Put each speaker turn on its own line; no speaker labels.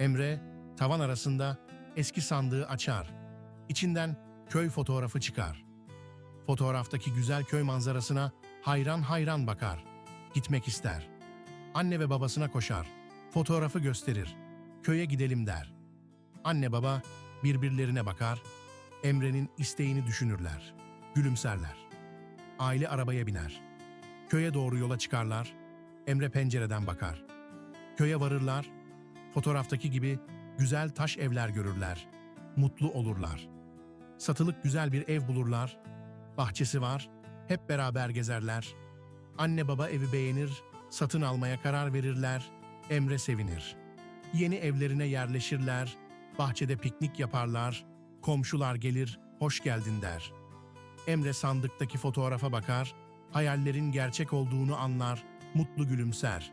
Emre tavan arasında eski sandığı açar. İçinden köy fotoğrafı çıkar. Fotoğraftaki güzel köy manzarasına hayran hayran bakar. Gitmek ister. Anne ve babasına koşar. Fotoğrafı gösterir. Köye gidelim der. Anne baba birbirlerine bakar. Emre'nin isteğini düşünürler. Gülümserler. Aile arabaya biner. Köye doğru yola çıkarlar. Emre pencereden bakar. Köye varırlar. Fotoğraftaki gibi güzel taş evler görürler. Mutlu olurlar. Satılık güzel bir ev bulurlar. Bahçesi var. Hep beraber gezerler. Anne baba evi beğenir, satın almaya karar verirler. Emre sevinir. Yeni evlerine yerleşirler. Bahçede piknik yaparlar. Komşular gelir, hoş geldin der. Emre sandıktaki fotoğrafa bakar, hayallerin gerçek olduğunu anlar, mutlu gülümser.